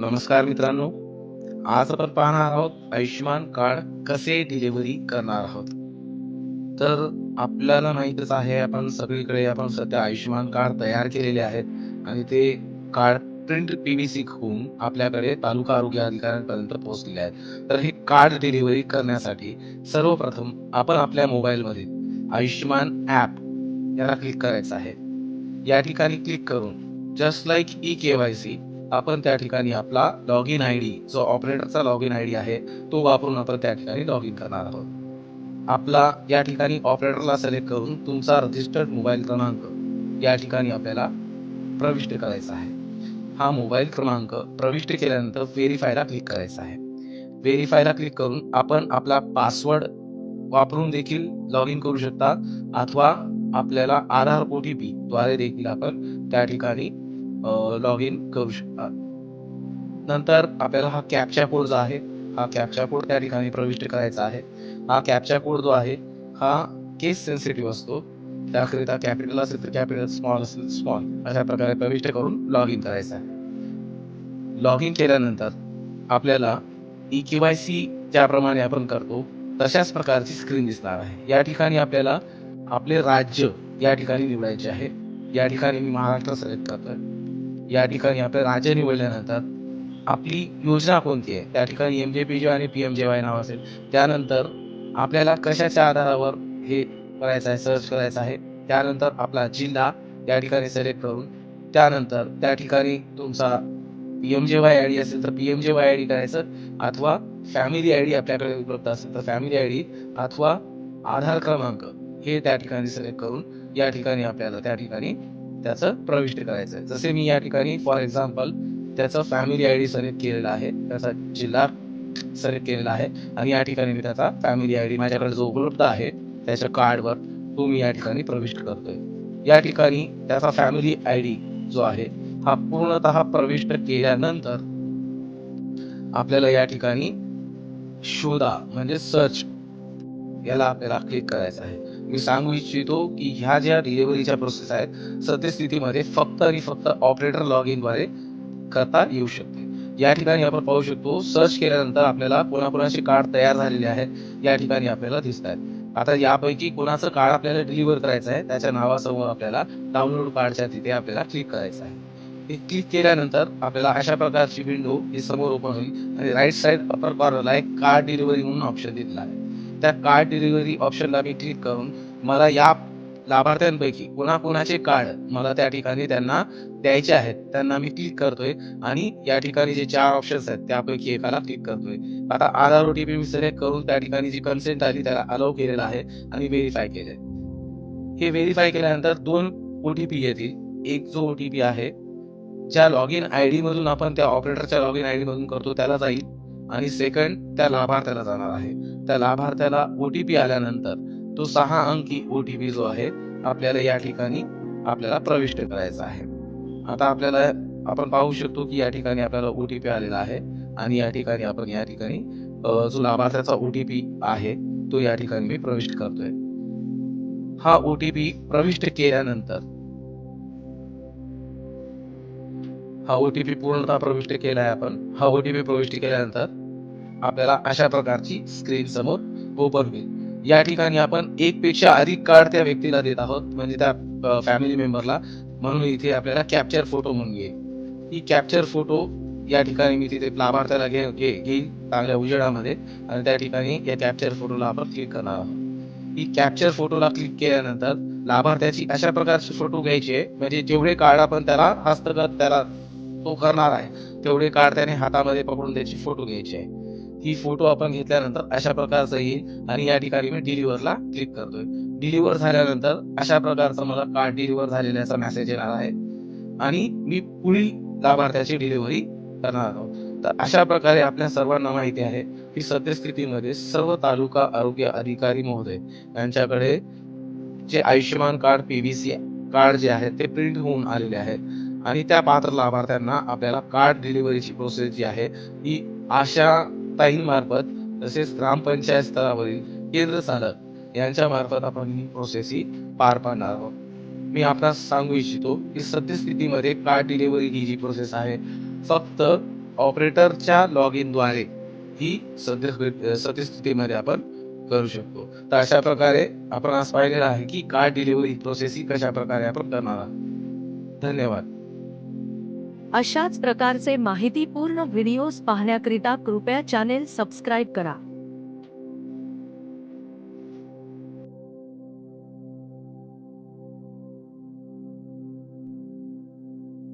नमस्कार मित्रांनो आज आपण पाहणार आहोत आयुष्यमान कार्ड कसे डिलिव्हरी करणार आहोत. तर आपल्याला माहीतच आहे आपण सगळीकडे आपण सध्या आयुष्यमान कार्ड तयार केलेले आहेत आणि ते कार्ड प्रिंट पीव्हीसी होऊन आपल्याकडे तालुका आरोग्य अधिकाऱ्यांपर्यंत पोहोचलेले आहेत. तर हे कार्ड डिलिव्हरी करण्यासाठी सर्वप्रथम आपण आपल्या मोबाईलमध्ये आयुष्यमान ॲप याला क्लिक करायचं आहे. या ठिकाणी क्लिक करून just like E K Y C आपण त्या ठिकाणी आपला लॉग इन आय डी जो ऑपरेटरचा लॉग इन आय डी आहे तो वापरून आपण त्या ठिकाणी लॉग इन करणार आहोत. आपला या ठिकाणी ऑपरेटरला सिलेक्ट करून तुमचा रजिस्टर्ड मोबाईल क्रमांक या ठिकाणी आपल्याला प्रविष्ट करायचा आहे. हा मोबाईल क्रमांक प्रविष्ट केल्यानंतर व्हेरीफायला क्लिक करायचा आहे. व्हेरीफायला क्लिक करून आपण आपला पासवर्ड वापरून देखील लॉग इन करू शकता अथवा आपल्याला आधार ओ टी पी द्वारे देखील आपण त्या ठिकाणी लॉग इन करू शकता नंतर आपल्याला हा कॅपचा कोड जो आहे हा कॅपचा कोड त्या ठिकाणी प्रविष्ट करायचा आहे. हा कॅपचा कोड जो आहे हा केस सेन्सिटिव्ह असतो. त्याकरिता कॅपिटल असेल तर कॅपिटल स्मॉल असेल स्मॉल अशा प्रकारे प्रविष्ट करून लॉग इन करायचं आहे. लॉग इन केल्यानंतर आपल्याला ई के वाय सी ज्याप्रमाणे आपण करतो तशाच प्रकारची स्क्रीन दिसणार आहे. या ठिकाणी आपल्याला आपले राज्य या ठिकाणी निवडायचे आहे. या ठिकाणी मी महाराष्ट्र सिलेक्ट करतोय. या ठिकाणी आपल्या राज्य निवडल्यानंतर आपली योजना कोणती आहे? त्या ठिकाणी एम जे पी जे आणि पी एम जे वाय नाव असेल. त्यानंतर आपल्याला कशाच्या आधारावर हे करायचं आहे? सर्च करायचं आहे. त्यानंतर आपला जिल्हा या ठिकाणी सिलेक्ट करून त्यानंतर त्या ठिकाणी तुमचा P M J Y I D असेल तर P M J Y I D करायचं अथवा फॅमिली आय डी आपल्याकडे उपलब्ध असेल तर फॅमिली आय डी अथवा आधार क्रमांक हे त्या ठिकाणी सिलेक्ट करून या ठिकाणी आपल्याला त्या ठिकाणी त्याचं प्रविष्ट करायचं आहे जसे मी या ठिकाणी फॉर एक्झाम्पल त्याचं फॅमिली आय डी सिलेक्ट केलेला आहे. त्याचा जिल्हा सिलेक्ट केलेला आहे. आणि या ठिकाणी मी त्याचा फॅमिली आय डी माझ्याकडे जो उपलब्ध आहे त्याच्या कार्डवर तो मी या ठिकाणी प्रविष्ट करतोय. या ठिकाणी त्याचा फॅमिली आय डी जो आहे हा पूर्णतः प्रविष्ट केल्यानंतर आपल्याला या ठिकाणी शोधा म्हणजे सर्च याला आपल्याला क्लिक करायचं आहे. मी सांगू इच्छितो की ह्या ज्या डिलिव्हरीच्या प्रोसेस आहेत सद्यस्थितीमध्ये फक्त आणि फक्त ऑपरेटर लॉग इनद्वारे करता येऊ शकते. या ठिकाणी आपण पाहू शकतो सर्च केल्यानंतर आपल्याला कोणाकोणाचे कार्ड तयार झालेले आहेत या ठिकाणी आपल्याला दिसत आहेत आता यापैकी कोणाचं कार्ड आपल्याला डिलिव्हर करायचं आहे त्याच्या नावासमोर आपल्याला डाउनलोड कार्डच्या तिथे आपल्याला क्लिक करायचं आहे. हे क्लिक केल्यानंतर आपल्याला अशा प्रकारची विंडो ही समोर ओपन होईल आणि राईट साईड अपर कॉर्नरला एक कार्ड डिलिव्हरी म्हणून ऑप्शन दिलेला आहे. त्या कार्ड डिलिव्हरी ऑप्शनला मी क्लिक करून मला या लाभार्थ्यांपैकी कोणाकोणाचे कार्ड मला त्या ठिकाणी त्यांना द्यायचे आहेत त्यांना मी क्लिक करतोय आणि या ठिकाणी जे चार ऑप्शन्स आहेत त्यापैकी एकाला क्लिक करतोय. आता आधार ओटीपी मी सिलेक्ट करून त्या ठिकाणी जी कन्सेंट आली त्याला अलाव केलेला आहे आणि व्हेरीफाय केले हे व्हेरीफाय केल्यानंतर दोन ओटीपी येतील. एक जो ओटीपी आहे ज्या लॉग इन आय डी मधून आपण त्या ऑपरेटरच्या लॉग इन आय डी मधून करतो त्याला जाईल. आणि सेकंड त्या लाभार्थ्याला जाणार आहे. त्या लाभार्थ्याला ओटीपी आल्यानंतर तो सहा अंकी ओटीपी जो आहे आपल्याला या ठिकाणी आपल्याला प्रविष्ट करायचा आहे. आता आपल्याला आपण पाहू शकतो की या ठिकाणी आपल्याला ओटीपी आलेला आहे आणि या ठिकाणी आपण या ठिकाणी जो लाभार्थ्याचा ओटीपी आहे तो या ठिकाणी मी प्रविष्ट करतोय. हा ओटीपी प्रविष्ट केल्यानंतर हा ओटीपी पूर्णतः प्रविष्ट केला आहे आपण. हा ओटीपी प्रविष्ट केल्यानंतर आपल्याला अशा प्रकारची स्क्रीन समोर ओपन होईल. या ठिकाणी आपण एक पेक्षा अधिक कार्ड त्या व्यक्तीला देत आहोत म्हणजे त्या फॅमिली मेंबरला म्हणून इथे आपल्याला कॅप्चर फोटो म्हणून घेईल ही कॅप्चर फोटो या ठिकाणी मी तिथे लाभार्थ्याला घे घे घेईल चांगल्या उजेडामध्ये. आणि त्या ठिकाणी या कॅप्चर फोटोला आपण क्लिक करणार आहोत. ही कॅप्चर फोटोला क्लिक केल्यानंतर लाभार्थ्याची अशा प्रकारचे फोटो घ्यायचे म्हणजे जेवढे कार्ड आपण त्याला हस्तगत त्याला तो करणार आहे तेवढे कार्ड त्याने हातामध्ये पकडून त्याची फोटो घ्यायची आहे. ही फोटो आपण घेतल्यानंतर अशा प्रकारचं येईल आणि या ठिकाणी मी डिलिव्हरला क्लिक करतोय. डिलिव्हर झाल्यानंतर अशा प्रकारचं मला कार्ड डिलिव्हर झालेल्याचा मेसेज येणार आहे. आणि मी पुढील लाभार्थ्याची डिलिव्हरी करणार आहोत. तर अशा प्रकारे आपल्या सर्वांना माहिती आहे की सद्यस्थितीमध्ये सर्व तालुका आरोग्य अधिकारी महोदय यांच्याकडे जे आयुष्यमान कार्ड पीबीसी कार्ड जे आहे ते प्रिंट होऊन आलेले आहेत. आणि त्या पात्र लाभार्थ्यांना आपल्याला कार्ड डिलिव्हरीची प्रोसेस जी आहे ही आशा ताईंमार्फत तसेच ग्रामपंचायत स्तरावरील केंद्र चालक यांच्या मार्फत आपण ही प्रोसेस ही पार पाडणार आहोत. मी आपणास सांगू इच्छितो की सद्यस्थितीमध्ये कार्ड डिलिव्हरी ही जी प्रोसेस आहे फक्त ऑपरेटरच्या लॉग इनद्वारे ही सद्य सद्यस्थितीमध्ये आपण करू शकतो. तर अशा प्रकारे आपण आज पाहिलेलं आहे की कार्ड डिलिव्हरी प्रोसेस ही कशा प्रकारे आपण करणार आहोत. धन्यवाद. अशाच प्रकारचे माहितीपूर्ण व्हिडिओज पाहण्याकरिता कृपया चॅनेल सबस्क्राईब करा.